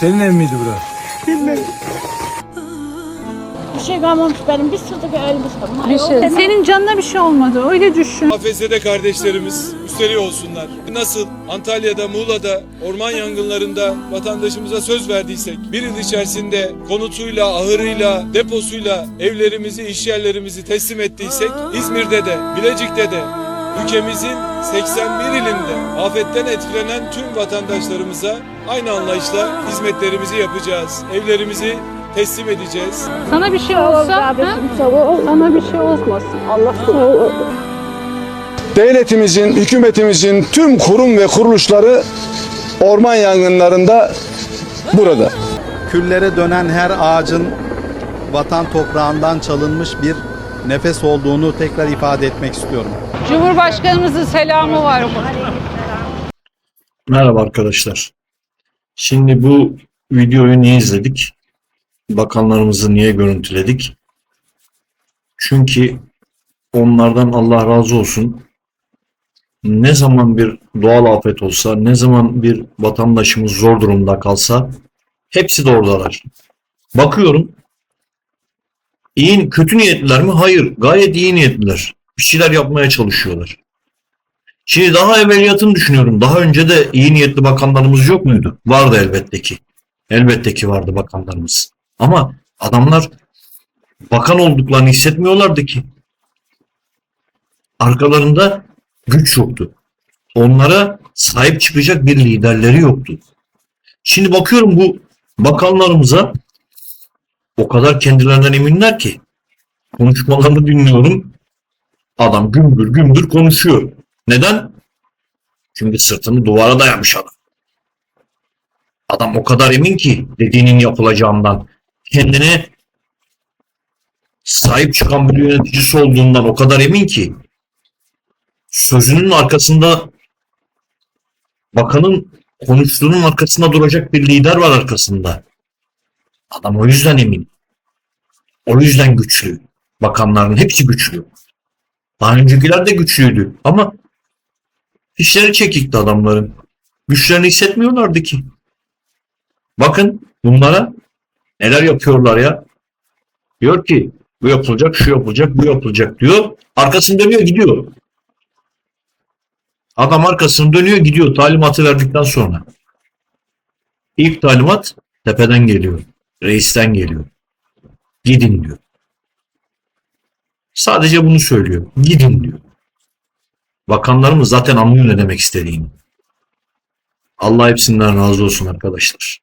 Senin ev miydi burası? Bir şey kalmamış benim. Bir sırtık elbisem var. Bir şey. Senin canına bir şey olmadı. Öyle düşün. AFS'de kardeşlerimiz müsterih olsunlar. Nasıl Antalya'da, Muğla'da orman yangınlarında vatandaşımıza söz verdiysek, bir yıl içerisinde konutuyla, ahırıyla, deposuyla evlerimizi, işyerlerimizi teslim ettiysek, İzmir'de de, Bilecik'te de, ülkemizin 81 ilinde afetten etkilenen tüm vatandaşlarımıza aynı anlayışla hizmetlerimizi yapacağız. Evlerimizi teslim edeceğiz. Sana bir şey olsa, sana bir şey olmasın. Allah devletimizin, hükümetimizin tüm kurum ve kuruluşları orman yangınlarında burada. küllere dönen her ağacın vatan toprağından çalınmış bir nefes olduğunu tekrar ifade etmek istiyorum. Cumhurbaşkanımızın selamı var. Merhaba arkadaşlar. Şimdi bu videoyu niye izledik? Bakanlarımızı niye görüntüledik? Çünkü onlardan Allah razı olsun. Ne zaman bir doğal afet olsa, ne zaman bir vatandaşımız zor durumda kalsa hepsi de oradalar. Bakıyorum. İyi, kötü niyetliler mi? Hayır. Gayet iyi niyetliler. Bir şeyler yapmaya çalışıyorlar. Şimdi daha evveliyatını düşünüyorum. Daha önce de iyi niyetli bakanlarımız yok muydu? Vardı elbette ki. Elbette ki vardı bakanlarımız. Ama adamlar bakan olduklarını hissetmiyorlardı ki. Arkalarında güç yoktu. Onlara sahip çıkacak bir liderleri yoktu. Şimdi bakıyorum bu bakanlarımıza o kadar kendilerinden eminler ki konuşmalarını dinliyorum. Adam gümbür gümbür konuşuyor. Neden? Çünkü sırtını duvara dayamış adam. Adam o kadar emin ki dediğinin yapılacağından. Kendine sahip çıkan bir yöneticisi olduğundan o kadar emin ki sözünün arkasında bakanın konuştuğunun arkasında duracak bir lider var arkasında. Adam o yüzden emin. O yüzden güçlü. Bakanların hepsi güçlü. Daha öncekiler de güçlüydü ama İşleri çekikti adamların. Güçlerini hissetmiyorlardı ki. Bakın bunlara neler yapıyorlar ya. Diyor ki bu yapılacak, şu yapılacak, bu yapılacak diyor. Arkasını dönüyor gidiyor. Adam arkasını dönüyor gidiyor talimatı verdikten sonra. İlk talimat tepeden geliyor. Reisten geliyor. Gidin diyor. Sadece bunu söylüyor. Gidin diyor. Bakanlarımız zaten anlıyor ne demek istediğini. Allah hepsinden razı olsun arkadaşlar.